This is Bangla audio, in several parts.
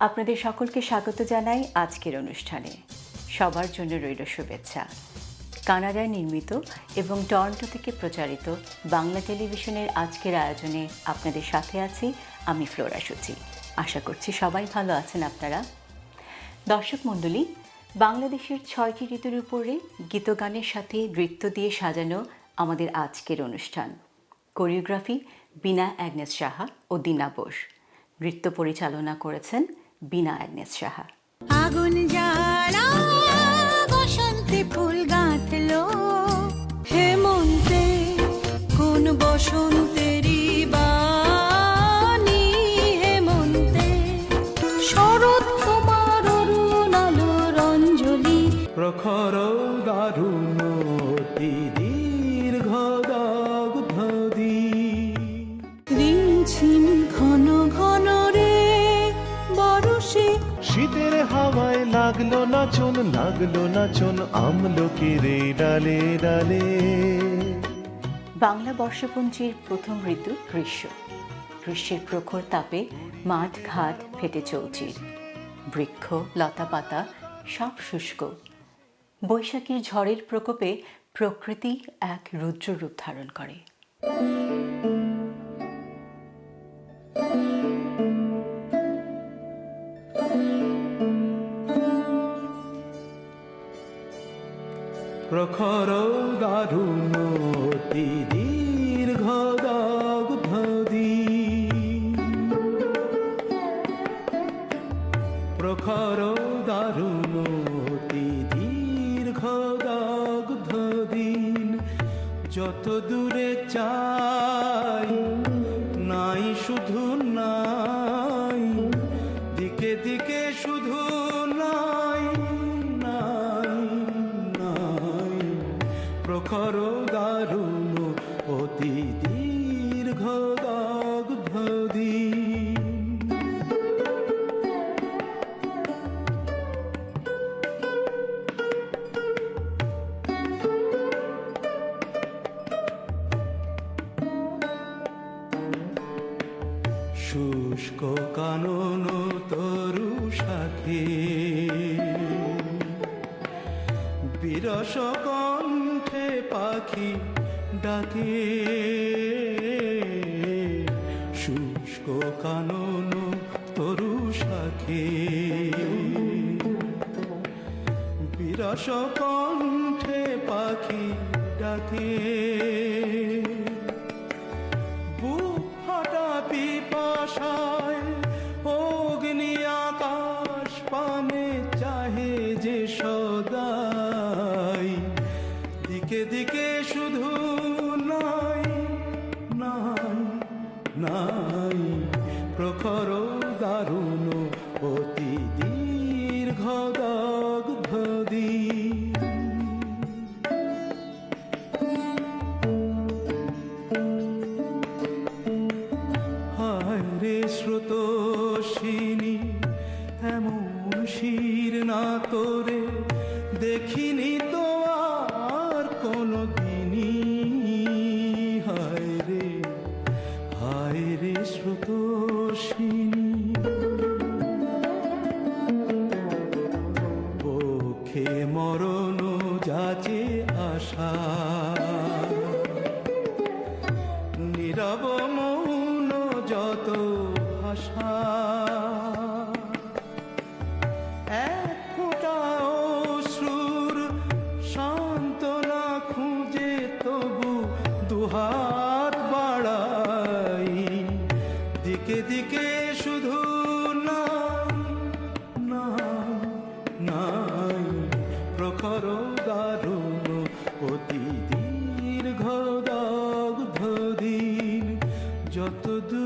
আপনাদের সকলকে স্বাগত জানাই আজকের অনুষ্ঠানে। সবার জন্য রইল শুভেচ্ছা। কানাডায় নির্মিত এবং টরন্টো থেকে প্রচারিত বাংলা টেলিভিশনের আজকের আয়োজনে আপনাদের সাথে আছি আমি ফ্লোরা সুচি। আশা করছি সবাই ভালো আছেন আপনারা। দর্শক মণ্ডলী, বাংলাদেশের ছয়টি ঋতুর উপরে গীতগানের সাথে নৃত্য দিয়ে সাজানো আমাদের আজকের অনুষ্ঠান। কোরিওগ্রাফি বিনা অ্যাগনেস সাহা ও দিনা বোস। নৃত্য পরিচালনা করেছেন বিনা অ্যাগনেস সাহা আগুন জ্বালা শীতের হাওয়ায় লাগল নাচন লাগল নাচন আমলকি রে ডালে ডালে। বাংলা বর্ষপঞ্জির প্রথম ঋতু গ্রীষ্ম। গ্রীষ্মের প্রখর তাপে মাঠ ঘাট ফেটে চৌচির বৃক্ষ, লতাপাতা সব শুষ্ক। বৈশাখীর ঝড়ের প্রকোপে প্রকৃতি এক রুদ্র রূপ ধারণ করে। প্রখর দারুণ দীর্ঘ দগ্ধদি প্রখর দারুণ দীর্ঘ দগ্ধদিন যত দূরে চাই নাই শুধু নাই। ডাকে শুষ্ক কানন তরু শাখে বিরস কণ্ঠে পাখি ডাকে। নাই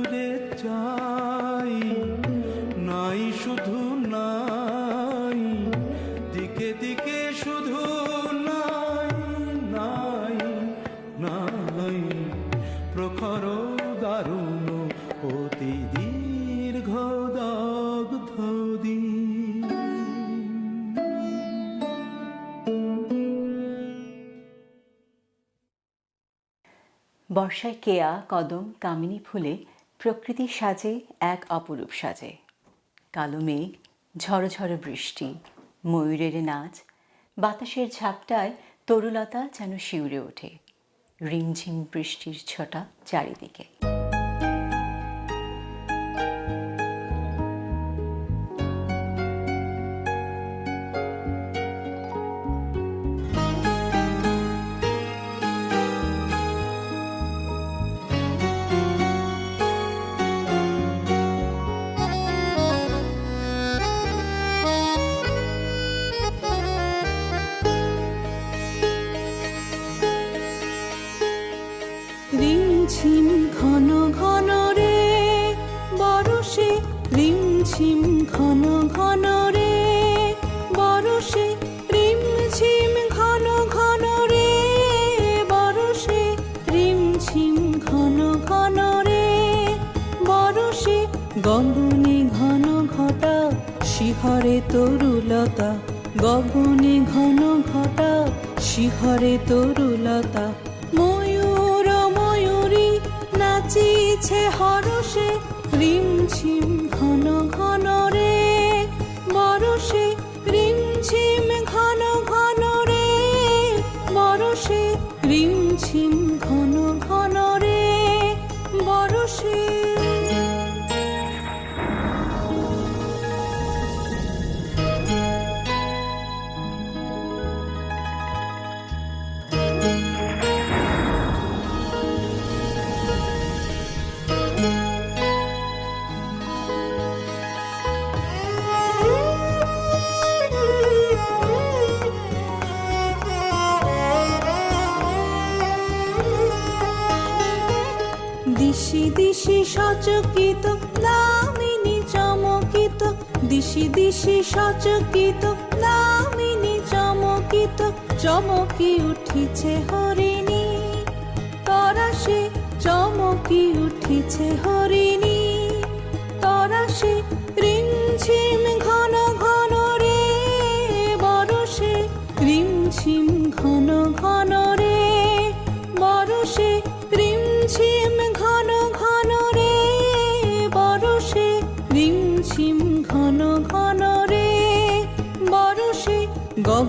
দূরে চাই। নাই শুধু নাই, দিকে দিকে শুধু নাই নাই নাই। প্রখর দারুণ অতি দীর্ঘ দগ্ধদিন বর্ষায় কেয়া, কদম, কামিনী ফুলে প্রকৃতির সাজে এক অপরূপ সাজে। কালো মেঘ, ঝড়ো ঝড়ো বৃষ্টি, ময়ূরের নাচ, বাতাসের ঝাপটায় তরুলতা যেন শিউরে ওঠে। রিমঝিম বৃষ্টির ছটা চারিদিকে। নাচিছে হরষে রিমঝিম ঘন ঘন রে। বরষে রিমঝিম ঘন ঘন রে। বরষে রিমঝিম দিশি সচকিত দামিনী চমকিত, চমকি উঠিছে হরিণী। তরাসে চমকি উঠিছে হরিণী। তরাসে রিমঝিম ঘন ঘন রে, বরষে রিমঝিম ঘন ঘন রে।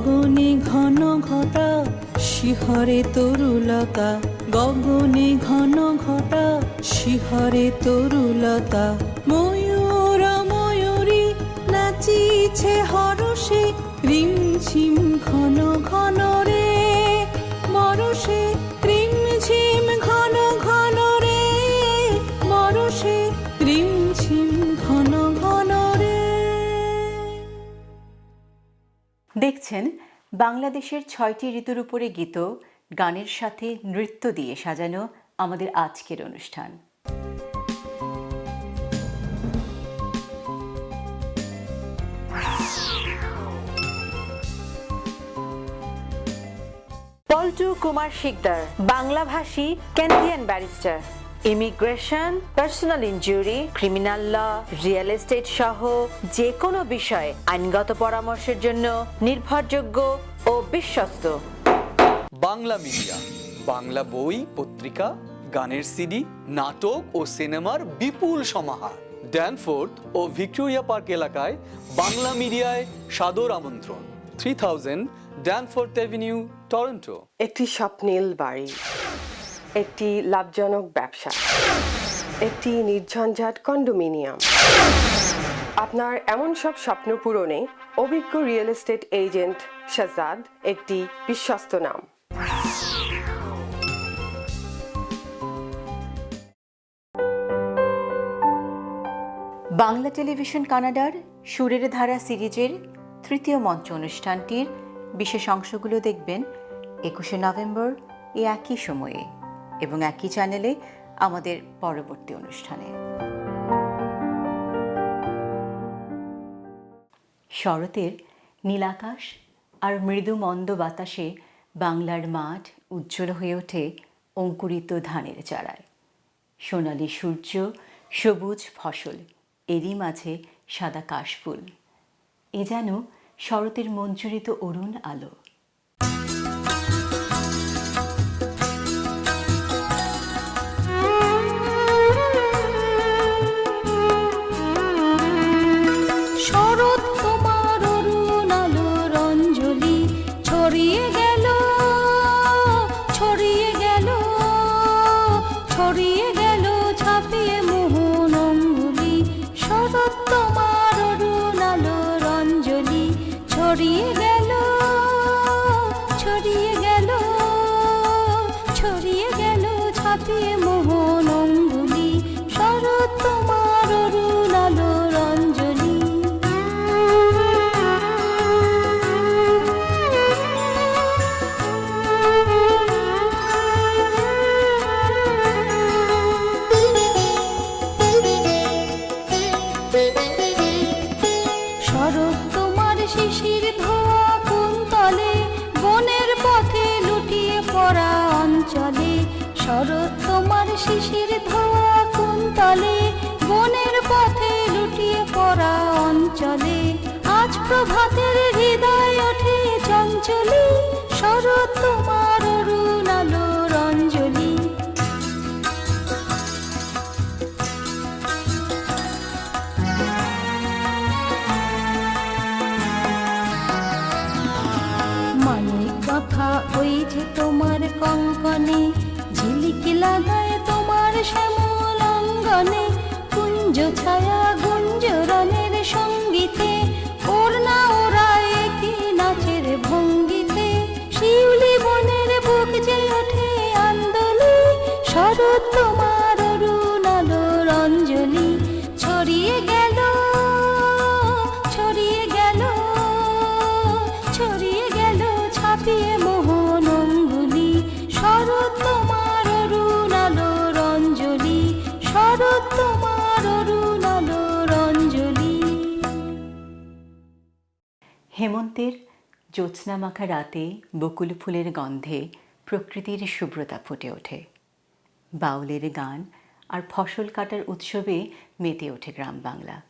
গগনে ঘন ঘটা, শিহরে তরুলতা। গগনে ঘন ঘটা, শিহরে তরুলতা। ময়ূর, ময়ূরী, নাচিছে হরষে রিমঝিম ঘন ঘন রে। দেখছেন বাংলাদেশের ছয়টি ঋতুর উপরে গীত, গানের সাথে নৃত্য দিয়ে সাজানো আমাদের আজকের অনুষ্ঠান। পল্টু কুমার শিকদার, বাংলাভাষী Canadian barrister immigration personal injury criminal law real estate সহ যে কোনো বিষয়ে আইনগত পরামর্শের জন্য নির্ভরযোগ্য ও বিশ্বস্ত। বাংলা মিডিয়া বাংলা বই পত্রিকা গানের সিডি নাটক ও সিনেমার বিপুল সমাহার। ড্যানফোর্থ ও ভিক্টোরিয়া পার্ক এলাকায় বাংলা মিডিয়ায় সাদর আমন্ত্রণ। Three thousand Danforth avenue Toronto. একটি স্বপ্নীল বাড়ি। একটি লাভজনক ব্যবসা। একটি নির্ঝঞ্ঝাট কন্ডোমিনিয়াম। আপনার এমন সব স্বপ্ন পূরণে অভিজ্ঞ রিয়েল এস্টেট এজেন্ট শাজাদ একটি বিশ্বস্ত নাম। বাংলা টেলিভিশন কানাডার সুরের ধারা সিরিজের তৃতীয় মঞ্চ অনুষ্ঠানটির বিশেষ অংশগুলো দেখবেন একুশে নভেম্বর এই একই সময়ে। এবং একই চ্যানেলে আমাদের পরবর্তী অনুষ্ঠানে। শরতের নীলাকাশ আর মৃদু মন্দ বাতাসে বাংলার মাঠ উজ্জ্বল হয়ে ওঠে অঙ্কুরিত ধানের চারায়। সোনালি সূর্য, সবুজ ফসল, এরই মাঝে সাদা কাশফুল। এ যেন শরতের মঞ্জুরিত অরুণ আলো। ওই যে তোমার কঙ্কনে ঝিলিকি লাগায় তোমার শ্যামল অঙ্গনে কুঞ্জ ছায়া গুঞ্জ গুঞ্জরণের সঙ্গীতে জ্যোৎস্না মাখা রাতে বকুল ফুলের গন্ধে প্রকৃতির শুভ্রতা ফুটে ওঠে। বাউলের গান আর ফসল কাটার উৎসবে মেতে ওঠে গ্রাম বাংলা।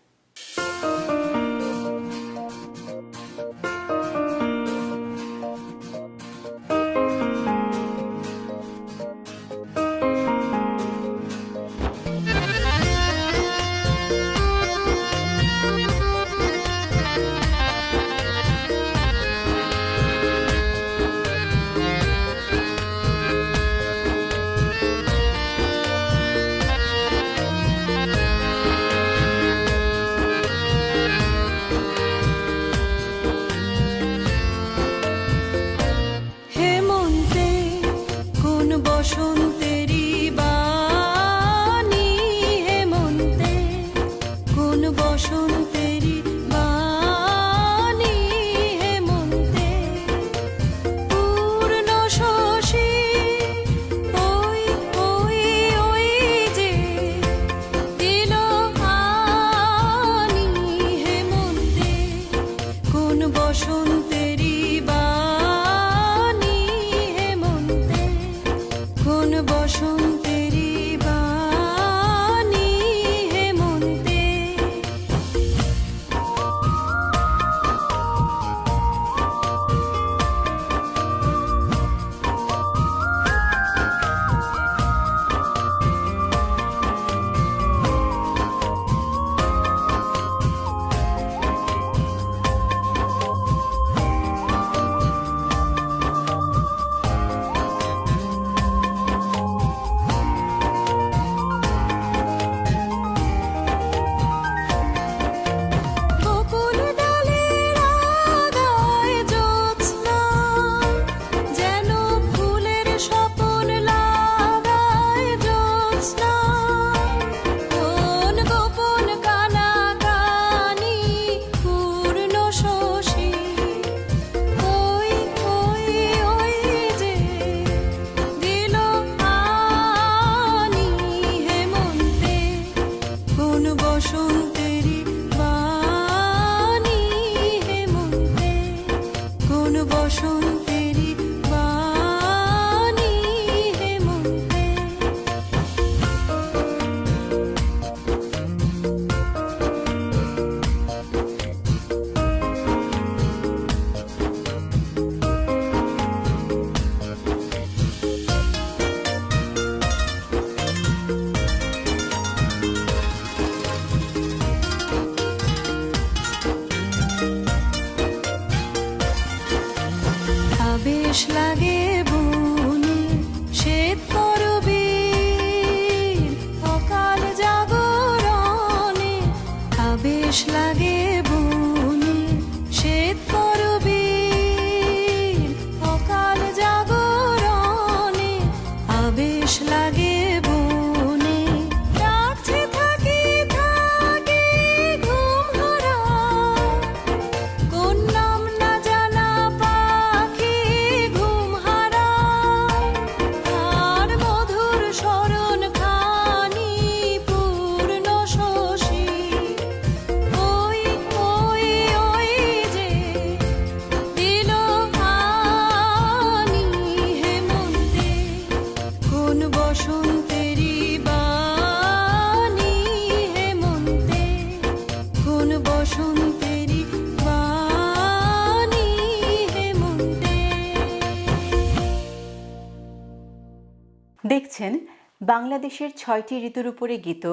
বাংলাদেশের ছয়টি ঋতুর উপরে গীত,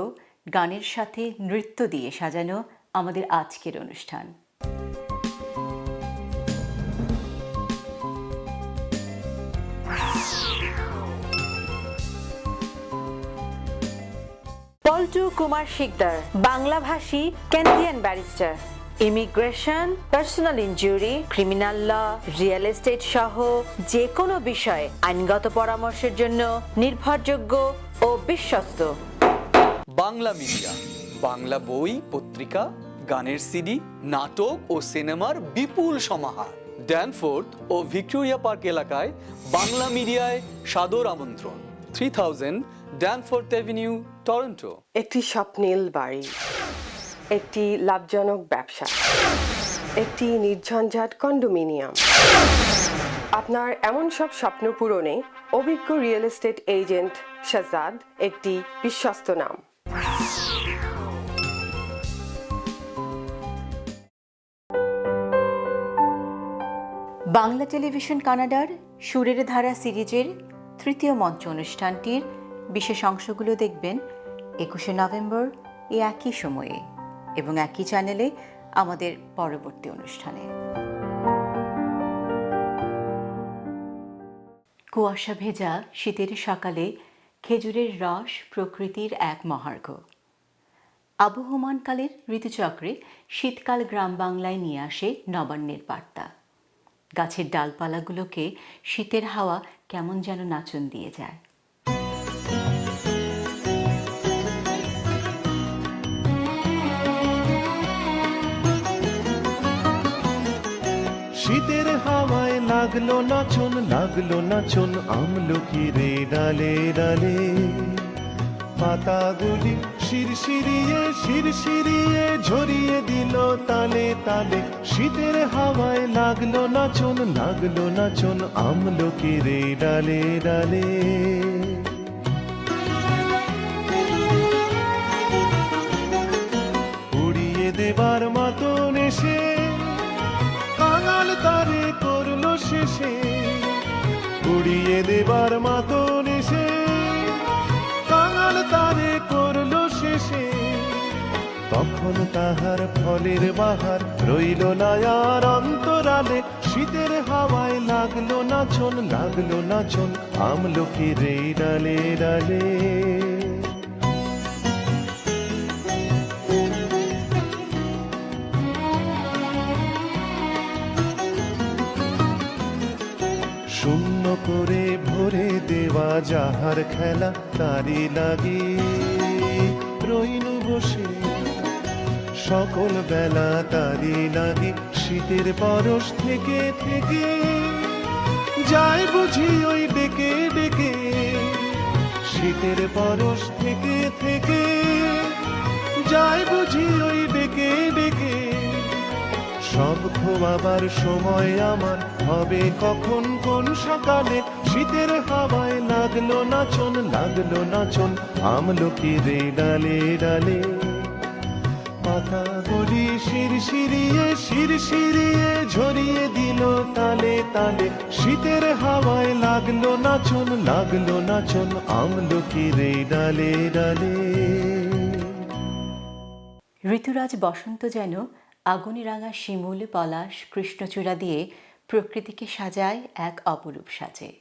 গানের সাথে নৃত্য দিয়ে সাজানো আমাদের আজকের অনুষ্ঠান। পল্টু কুমার শিকদার, বাংলাভাষী Canadian barrister immigration personal injury criminal law real estate সহ যে কোনো বিষয়ে আইনগত পরামর্শের জন্য নির্ভরযোগ্য বিশ্বস্ত। বাংলা মিডিয়া বাংলা বই পত্রিকা গানের সিডি নাটক ও সিনেমার বিপুল সমাহার। ড্যানফোর্থ ও ভিক্টোরিয়া পার্ক এলাকায় বাংলা মিডিয়ায় সাদর আমন্ত্রণ। Three thousand Danforth avenue Toronto. একটি স্বপ্নীল বাড়ি একটি লাভজনক ব্যবসা একটি নির্ঝঞ্ঝাট কন্ডোমিনিয়াম। আপনার এমন সব স্বপ্ন পূরণে অভিজ্ঞ রিয়েল এস্টেট এজেন্ট শাজাদ একটি বিশ্বস্ত নাম। বাংলা টেলিভিশন কানাডার সুরের ধারা সিরিজের তৃতীয় মঞ্চ অনুষ্ঠানটির বিশেষ অংশগুলো দেখবেন একুশে নভেম্বর এই একই সময়ে এবং একই চ্যানেলে আমাদের পরবর্তী অনুষ্ঠানে। কুয়াশা ভেজা শীতের সকালে খেজুরের রস প্রকৃতির এক মহার্ঘ। আবহমানকালের ঋতুচক্রে শীতকাল গ্রাম বাংলায় নিয়ে আসে নবান্নের বার্তা। গাছের ডালপালাগুলোকে শীতের হাওয়া কেমন যেন নাচন দিয়ে যায়। লাগল নাচন লাগল নাচন রে ডালে ডালে? পাতাগুলি শিরশিরিয়ে শিরশিরিয়ে ঝরিয়ে দিল তালে তালে। শীতের হাওয়ায় লাগল নাচন লাগল নাচন রে ডালে ডালে? উড়িয়ে দেবার মতন উড়িয়ে দেবার মতন এসে কাঙাল তারে করল শেষে। তখন তাহার ফলের বাহার রইল না আর অন্তরালে। শীতের হাওয়ায় লাগল নাচন লাগল নাচন আমলকি রে ডালে ডালে। করে ভরে দেওয়া যাহার খেলা তারি লাগি। রইনু বসে, সকল বেলা তারি লাগি। শীতের পরশ থেকে থেকে যায় বুঝি ওই ডেকে ডেকে। শীতের পরশ থেকে থেকে যায় বুঝি ওই ডেকে ডেকে। সব খোয়াবার সময় আমার হবে কখন কোন সকালে? শীতের হাওয়ায় লাগল নাচন লাগল নাচন আমলকি রে ডালে ডালে? শির শিরিয়ে শির শিরিয়ে ঝরিয়ে দিল তালে তালে। শীতের হাওয়ায় লাগল নাচন লাগল নাচন আমলকি রে ডালে ডালে? ঋতুরাজ বসন্ত যেন আগুনে রাঙা শিমুল, পলাশ, কৃষ্ণচূড়া দিয়ে প্রকৃতিকে সাজায় এক অপরূপ সাজে।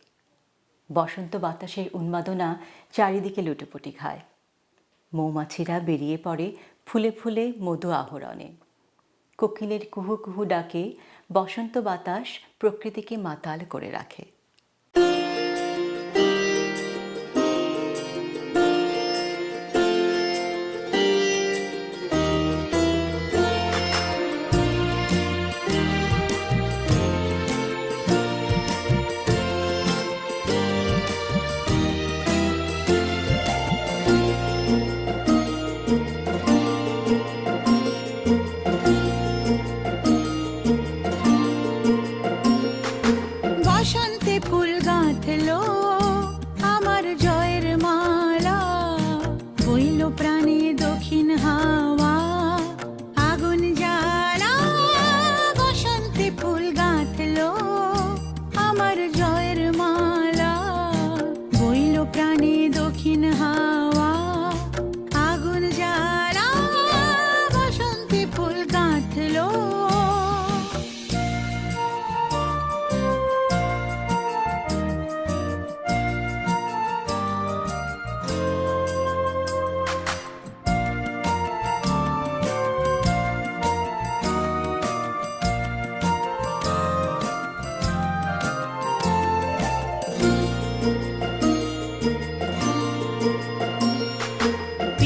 বসন্ত বাতাসের উন্মাদনা চারিদিকে লুটোপুটি খায়। মৌমাছিরা বেরিয়ে পড়ে ফুলে ফুলে মধু আহরণে। কোকিলের কুহু কুহু ডাকে বসন্ত বাতাস প্রকৃতিকে মাতাল করে রাখে।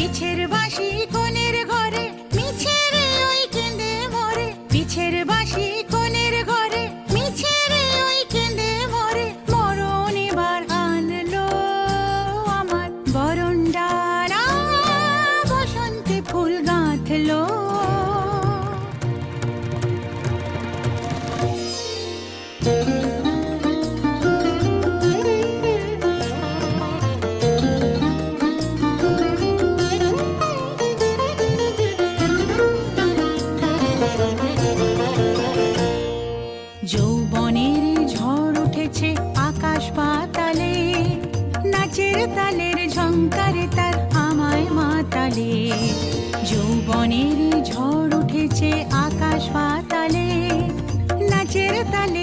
পিছের বাসি detalhe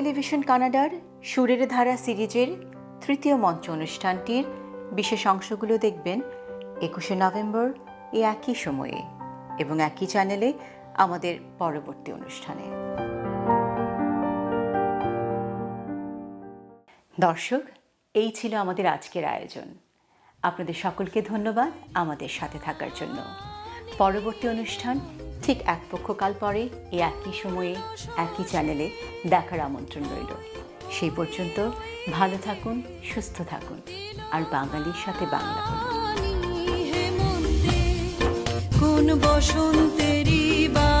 টেলিভিশন কানাডার সুরের ধারা সিরিজের তৃতীয় মঞ্চ অনুষ্ঠানটির বিশেষ অংশগুলো দেখবেন একুশে নভেম্বর এই একই সময়ে এবং একই চ্যানেলে আমাদের পরবর্তী অনুষ্ঠানে। দর্শক, এই ছিল আমাদের আজকের আয়োজন। আপনাদের সকলকে ধন্যবাদ আমাদের সাথে থাকার জন্য। পরবর্তী অনুষ্ঠান ঠিক এক পক্ষকাল পরে এই একই সময়ে, একই চ্যানেলে দেখার আমন্ত্রণ রইল। সেই পর্যন্ত ভালো থাকুন, সুস্থ থাকুন, আর বাঙালির সাথে বাংলা কোন বসন্তেরই বাণী